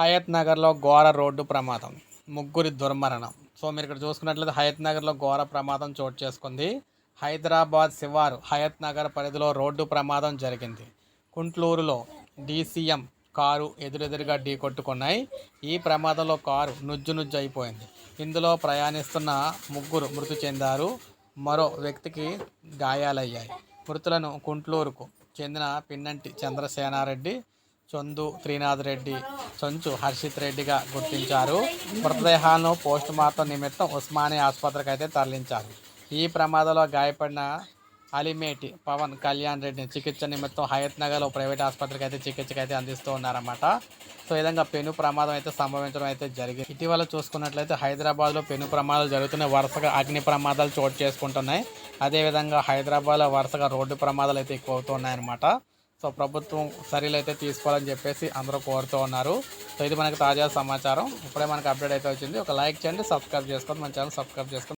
హయత్ నగర్లో ఘోర రోడ్డు ప్రమాదం. ముగ్గురి దుర్మరణం. సో మీరు ఇక్కడ చూసుకున్నట్లయితే హయత్ నగర్లో ఘోర ప్రమాదం చోటు చేసుకుంది. హైదరాబాద్ శివారు హయత్ నగర్ పరిధిలో రోడ్డు ప్రమాదం జరిగింది. కుంట్లూరులో డీసీఎం కారు ఎదురెదురుగా ఢీ కొట్టుకున్నాయి. ఈ ప్రమాదంలో కారు నుజ్జు నుజ్జు అయిపోయింది. ఇందులో ప్రయాణిస్తున్న ముగ్గురు మృతి చెందారు. మరో వ్యక్తికి గాయాలయ్యాయి. మృతులను కుంట్లూరుకు చెందిన పిన్నంటి చంద్రసేనారెడ్డి చందు త్రీనాథ్ రెడ్డి చంచు హర్షిత్ రెడ్డిగా గుర్తించారు. మృతదేహాలను పోస్ట్ మార్టం నిమిత్తం ఉస్మానియా ఆసుపత్రికి అయితే తరలించారు. ఈ ప్రమాదంలో గాయపడిన అలిమేటి పవన్ కళ్యాణ్ రెడ్డిని చికిత్స నిమిత్తం హయత్ నగర్లో ప్రైవేట్ ఆసుపత్రికి అయితే చికిత్సకు అయితే అందిస్తూ ఉన్నారన్నమాట. సో ఈ విధంగా పెను ప్రమాదం అయితే సంభవించడం అయితే జరిగింది. ఇటీవల చూసుకున్నట్లయితే హైదరాబాద్లో పెను ప్రమాదాలు జరుగుతున్నాయి. వరుసగా అగ్ని ప్రమాదాలు చోటు చేసుకుంటున్నాయి. అదేవిధంగా హైదరాబాద్లో వరుసగా రోడ్డు ప్రమాదాలు అయితే ఎక్కువ అవుతున్నాయన్నమాట సో ప్రభుత్వం చర్యలు అయితే తీసుకోవాలని చెప్పేసి అందరూ కోరుతూ ఉన్నారు. సో ఇది మనకి తాజా సమాచారం. ఇప్పుడే మనకి అప్డేట్ అయితే వచ్చింది. ఒక లైక్ చేయండి సబ్స్క్రైబ్ చేసుకోండి. మన ఛానల్ సబ్స్క్రైబ్ చేసుకోండి.